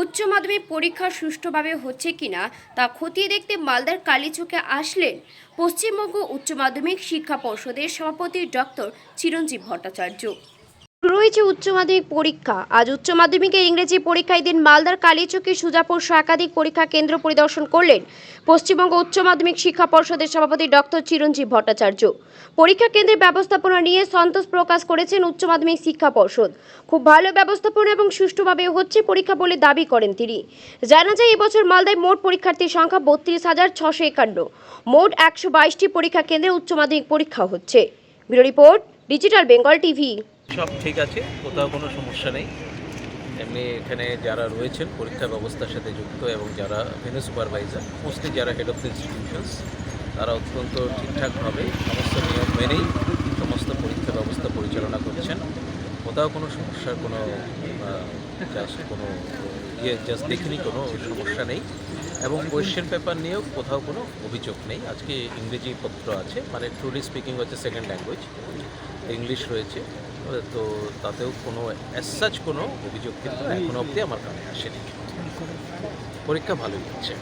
উচ্চ মাধ্যমিক পরীক্ষা সুষ্ঠুভাবে হচ্ছে কিনা তা খতিয়ে দেখতে মালদার কালীচকে আসলেন পশ্চিমবঙ্গ উচ্চ মাধ্যমিক শিক্ষা পর্ষদের সভাপতি ডক্টর চিরঞ্জীব ভট্টাচার্য। রয়েছে উচ্চ মাধ্যমিক পরীক্ষা। আজ উচ্চ মাধ্যমিকের ইংরেজি পরীক্ষায় দিন মালদার কালীচকি সুজাপুর একাধিক পরীক্ষা কেন্দ্র পরিদর্শন করলেন পশ্চিমবঙ্গ উচ্চ মাধ্যমিক শিক্ষা পর্ষদের সভাপতি ডক্টর চিরঞ্জীব ভট্টাচার্য। পরীক্ষা কেন্দ্রের ব্যবস্থাপনা নিয়ে সন্তোষ প্রকাশ করেছেন উচ্চ মাধ্যমিক শিক্ষা পর্ষদ। খুব ভালো ব্যবস্থাপনা এবং সুষ্ঠুভাবে হচ্ছে পরীক্ষা বলে দাবি করেন তিনি। জানা যায়, এবছর মালদায় মোট পরীক্ষার্থীর সংখ্যা বত্রিশ হাজার ছশো একান্ন। মোট একশো বাইশটি পরীক্ষা কেন্দ্রে উচ্চ মাধ্যমিক পরীক্ষা হচ্ছে। Bureau report, digital Bengal TV. সব ঠিক আছে, কোথাও কোনো সমস্যা নেই। এমনি এখানে যারা রয়েছেন, পরীক্ষা ব্যবস্থার সাথে যুক্ত এবং যারা ভেনু সুপারভাইজার মোস্টলি যারা হেড অফ দ্য ইনস্টিটিউশনস তারা অত্যন্ত ঠিকঠাকভাবে সমস্ত নিয়ম মেনেই সমস্ত পরীক্ষা ব্যবস্থা পরিচালনা করছেন। কোথাও কোনো সমস্যার কোনো জাস্ট কোনো ইয়ে জাস্ট দেখিনি, কোনো সমস্যা নেই। এবং কোয়েশ্চেন পেপার নিয়েও কোথাও কোনো অভিযোগ নেই। আজকে ইংরেজি পত্র আছে মানে ট্রুলি স্পিকিং হচ্ছে সেকেন্ড ল্যাঙ্গুয়েজ ইংলিশ রয়েছে। তো তাতেও কোনো অ্যাজ কোনো অভিযোগ কিন্তু এখনও অবধি আমার কানে আসেনি। পরীক্ষা ভালোই হচ্ছে।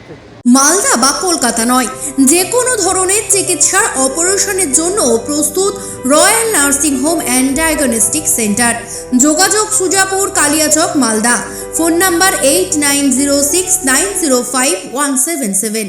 মালদা বা কলকাতা নয় যে কোনো ধরনের চিকিৎসার অপারেশনের জন্য প্রস্তুত royal nursing home and diagnostic centre. যোগাযোগ Sujapur, Kaliachak, Malda. Phone number eight nine zero six nine zero five one seven seven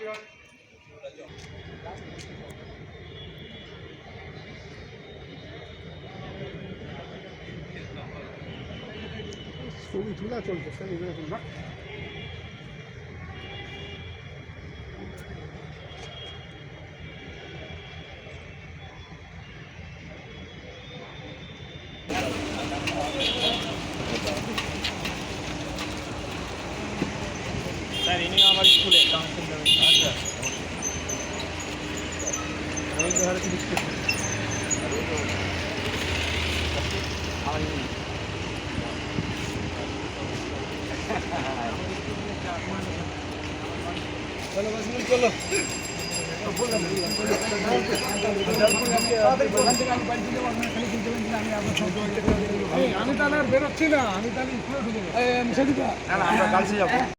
所以 we do not want. Sir ইনি আমার স্কুলে কাউন্সিল আচ্ছা ওই হারে কিছু চলো চলো। আমি তাহলে আর বেরোচ্ছি না আমি তাহলে স্কুলে ঢুকে আমরা যাব।